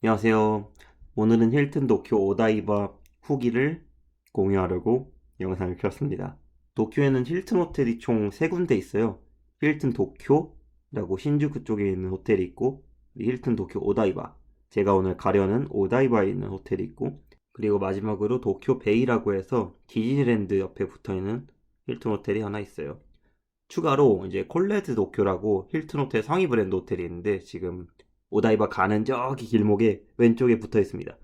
안녕하세요. 오늘은 힐튼 도쿄 오다이바 후기를 공유하려고 영상을 켰습니다. 도쿄에는 힐튼 호텔이 총 3군데 있어요. 힐튼 도쿄라고 신주쿠 쪽에 있는 호텔이 있고, 힐튼 도쿄 오다이바. 제가 오늘 가려는 오다이바에 있는 호텔이 있고, 그리고 마지막으로 도쿄 베이라고 해서 디즈니랜드 옆에 붙어 있는 힐튼 호텔이 하나 있어요. 추가로 이제 콜레드 도쿄라고 힐튼 호텔 상위 브랜드 호텔이 있는데 지금 오다이바 가는 저기 길목에 왼쪽에 붙어 있습니다.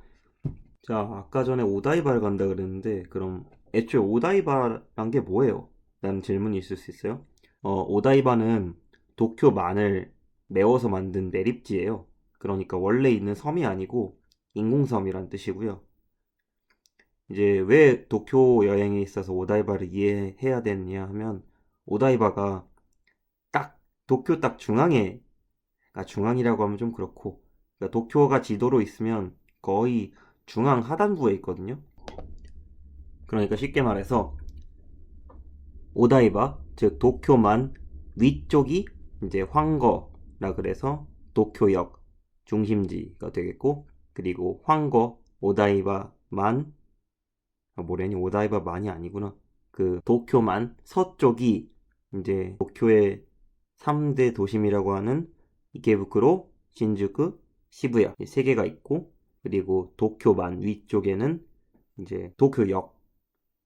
자, 아까 전에 오다이바를 간다 그랬는데 그럼 애초에 오다이바란 게 뭐예요? 라는 질문이 있을 수 있어요. 어, 오다이바는 도쿄 만을 메워서 만든 매립지예요. 그러니까 원래 있는 섬이 아니고 인공섬이란 뜻이고요. 이제 왜 도쿄 여행에 있어서 오다이바를 이해해야 되느냐 하면 오다이바가 딱 도쿄 딱 중앙에 아, 중앙이라고 하면 좀 그렇고 그러니까 도쿄가 지도로 있으면 거의 중앙 하단부에 있거든요. 그러니까 쉽게 말해서 오다이바 즉 도쿄만 위쪽이 이제 황거라 그래서 도쿄역 중심지가 되겠고 그리고 황거 오다이바만 아, 뭐래니 오다이바만이 아니구나 그 도쿄만 서쪽이 이제 도쿄의 3대 도심이라고 하는 이케부쿠로, 신주쿠, 시부야 세 개가 있고 그리고 도쿄만 위쪽에는 이제 도쿄역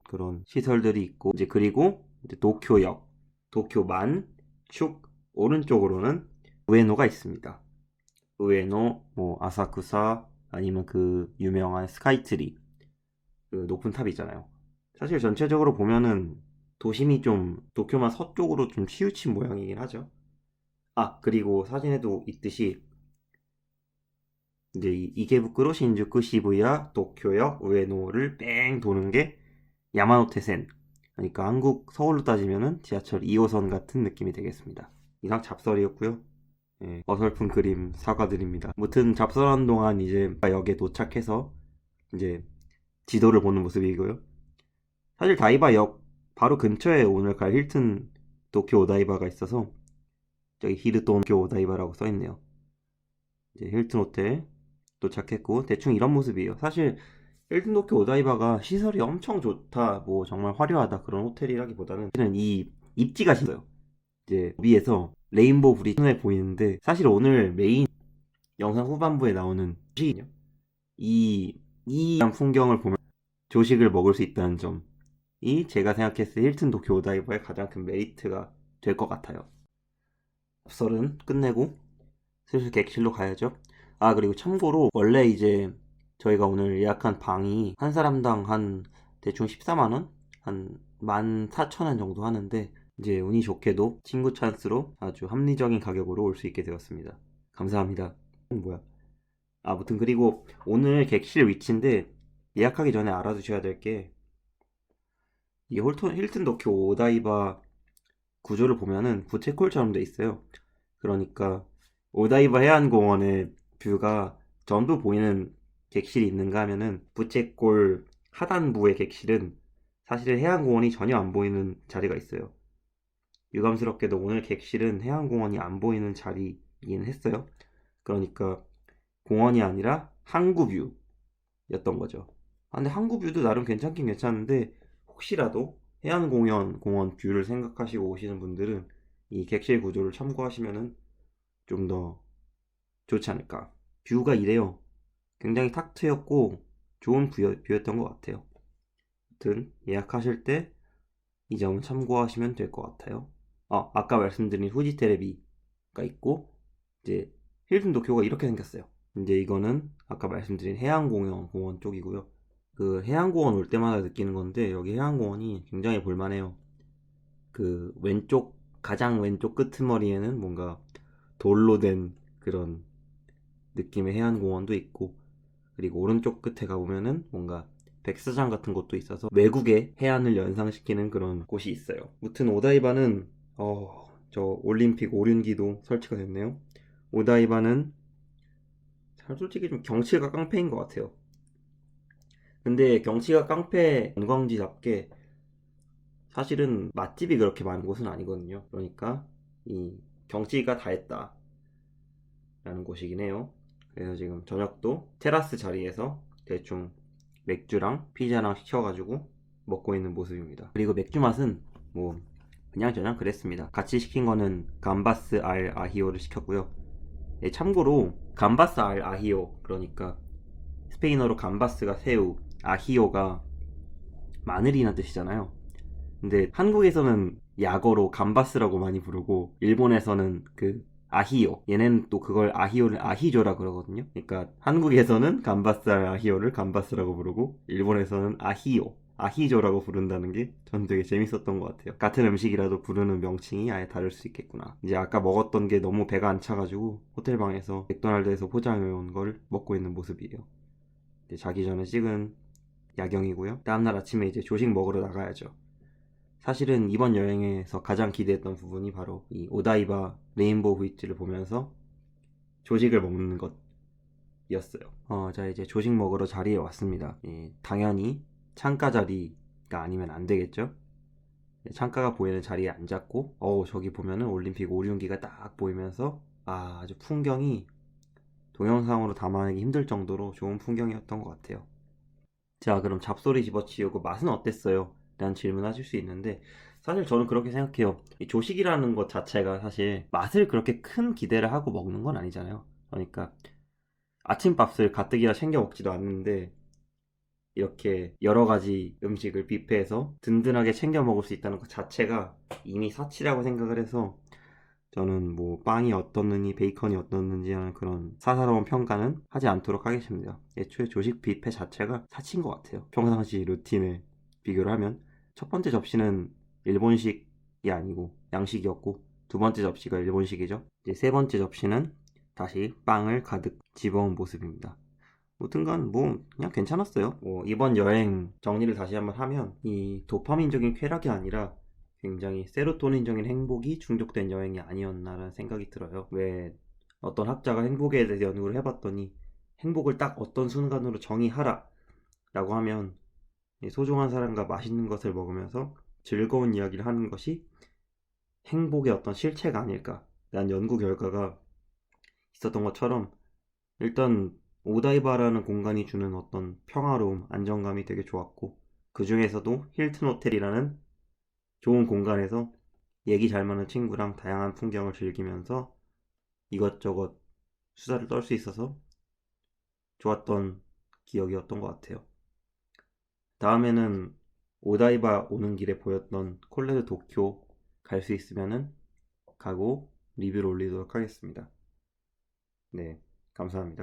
그런 시설들이 있고 이제 그리고 이제 도쿄역, 도쿄만 축 오른쪽으로는 우에노가 있습니다. 우에노, 뭐 아사쿠사 아니면 그 유명한 스카이트리 그 높은 탑 있잖아요. 사실 전체적으로 보면은 도심이 좀 도쿄만 서쪽으로 좀 치우친 모양이긴 하죠. 아, 그리고 사진에도 있듯이 이제 이 이케부쿠로, 신주쿠, 시부야, 도쿄역, 우에노를 뺑 도는 게 야마노테센. 그러니까 한국 서울로 따지면은 지하철 2호선 같은 느낌이 되겠습니다. 이상 잡설이었고요. 예, 어설픈 그림 사과드립니다. 무튼 잡설하는 동안 이제 역에 도착해서 이제 지도를 보는 모습이고요. 사실 다이바 역 바로 근처에 오늘 갈 힐튼 도쿄 오다이바가 있어서 저기 히르톤교 오다이바라고 써있네요. 이제 힐튼 호텔 도착했고 대충 이런 모습이에요. 사실 힐튼 도쿄 오다이바가 시설이 엄청 좋다, 뭐 정말 화려하다 그런 호텔이라기보다는 이 입지가 있어요. 이제 위에서 레인보우 불이 눈에 보이는데 사실 오늘 메인 영상 후반부에 나오는. 이, 이 풍경을 보면 조식을 먹을 수 있다는 점이 제가 생각했을 때 힐튼 도쿄 오다이바의 가장 큰 메리트가 될 것 같아요. 앞설은 끝내고 슬슬 객실로 가야죠. 아, 그리고 참고로 원래 이제 저희가 오늘 예약한 방이 한 사람당 한 대충 14만원? 한 14,000원 정도 하는데 이제 운이 좋게도 친구 찬스로 아주 합리적인 가격으로 올 수 있게 되었습니다. 감사합니다. 뭐야? 아무튼 그리고 오늘 객실 위치인데 예약하기 전에 알아두셔야 될 게 이 힐튼 도쿄 오다이바 구조를 보면은 부채꼴처럼 돼 있어요. 그러니까 오다이바 해안공원의 뷰가 전부 보이는 객실이 있는가 하면은 부채꼴 하단부의 객실은 사실 해안공원이 전혀 안 보이는 자리가 있어요. 유감스럽게도 오늘 객실은 해안공원이 안 보이는 자리이긴 했어요. 그러니까 공원이 아니라 항구뷰였던 거죠. 아, 근데 항구뷰도 나름 괜찮긴 괜찮은데 혹시라도 해안공원 공원 뷰를 생각하시고 오시는 분들은 이 객실 구조를 참고하시면은 좀 더 좋지 않을까. 뷰가 이래요. 굉장히 탁 트였고 좋은 뷰, 뷰였던 것 같아요. 아무튼 예약하실 때 이 점을 참고하시면 될 것 같아요. 아, 아까 말씀드린 후지 테레비가 있고 이제 힐튼 도쿄가 이렇게 생겼어요. 이제 이거는 아까 말씀드린 해안공원 공원 쪽이고요. 그 해안공원 올 때마다 느끼는 건데 여기 해안공원이 굉장히 볼만해요. 그 왼쪽 가장 왼쪽 끄트머리에는 뭔가 돌로 된 그런 느낌의 해안공원도 있고 그리고 오른쪽 끝에 가보면은 뭔가 백사장 같은 곳도 있어서 외국의 해안을 연상시키는 그런 곳이 있어요. 무튼 오다이바는 어, 저 올림픽 오륜기도 설치가 됐네요. 오다이바는 솔직히 좀 경치가 깡패인 것 같아요. 근데 경치가 깡패 관광지답게 사실은 맛집이 그렇게 많은 곳은 아니거든요. 그러니까 이 경치가 다 했다 라는 곳이긴 해요. 그래서 지금 저녁도 테라스 자리에서 대충 맥주랑 피자랑 시켜가지고 먹고 있는 모습입니다. 그리고 맥주 맛은 뭐 그냥 저냥 그랬습니다. 같이 시킨 거는 감바스 알 아히오를 시켰고요. 예, 참고로 감바스 알 아히오 그러니까 스페인어로 감바스가 새우, 아히오가 마늘이란 뜻이잖아요. 근데 한국에서는 약어로 감바스라고 많이 부르고 일본에서는 그 아히오 얘네는 또 그걸 아히오를 아히조라 그러거든요. 그러니까 한국에서는 감바스 알 아히오를 감바스라고 부르고 일본에서는 아히오 아히조라고 부른다는 게 전 되게 재밌었던 것 같아요. 같은 음식이라도 부르는 명칭이 아예 다를 수 있겠구나. 이제 아까 먹었던 게 너무 배가 안 차가지고 호텔 방에서 맥도날드에서 포장해온 걸 먹고 있는 모습이에요. 자기 전에 찍은 야경이고요. 다음날 아침에 이제 조식 먹으러 나가야죠. 사실은 이번 여행에서 가장 기대했던 부분이 바로 이 오다이바 레인보우 브릿지를 보면서 조식을 먹는 것이었어요. 어, 자 이제 조식 먹으러 자리에 왔습니다. 예, 당연히 창가 자리가 아니면 안 되겠죠. 예, 창가가 보이는 자리에 앉았고, 어 저기 보면은 올림픽 오륜기가 딱 보이면서 아 아주 풍경이 동영상으로 담아내기 힘들 정도로 좋은 풍경이었던 것 같아요. 자, 그럼 잡소리 집어치우고 맛은 어땠어요? 라는 질문 하실 수 있는데, 사실 저는 그렇게 생각해요. 이 조식이라는 것 자체가 사실 맛을 그렇게 큰 기대를 하고 먹는 건 아니잖아요. 그러니까 아침밥을 가뜩이나 챙겨 먹지도 않는데, 이렇게 여러 가지 음식을 뷔페에서 든든하게 챙겨 먹을 수 있다는 것 자체가 이미 사치라고 생각을 해서 저는 뭐 빵이 어떻느니 베이컨이 어떻는지 하는 그런 사사로운 평가는 하지 않도록 하겠습니다. 애초에 조식 뷔페 자체가 사치인 것 같아요. 평상시 루틴에 비교를 하면 첫 번째 접시는 일본식이 아니고 양식이었고 두 번째 접시가 일본식이죠. 이제 세 번째 접시는 다시 빵을 가득 집어온 모습입니다. 무튼간 뭐 그냥 괜찮았어요. 뭐 이번 여행 정리를 다시 한번 하면 이 도파민적인 쾌락이 아니라 굉장히 세로토닌적인 행복이 충족된 여행이 아니었나라는 생각이 들어요. 왜 어떤 학자가 행복에 대해서 연구를 해봤더니 행복을 딱 어떤 순간으로 정의하라 라고 하면 이 소중한 사람과 맛있는 것을 먹으면서 즐거운 이야기를 하는 것이 행복의 어떤 실체가 아닐까 라는 연구 결과가 있었던 것처럼 일단 오다이바라는 공간이 주는 어떤 평화로움, 안정감이 되게 좋았고 그 중에서도 힐튼 호텔이라는 좋은 공간에서 얘기 잘 맞는 친구랑 다양한 풍경을 즐기면서 이것저것 수다를 떨 수 있어서 좋았던 기억이었던 것 같아요. 다음에는 오다이바 오는 길에 보였던 콜레드 도쿄 갈 수 있으면은 가고 리뷰를 올리도록 하겠습니다. 네, 감사합니다.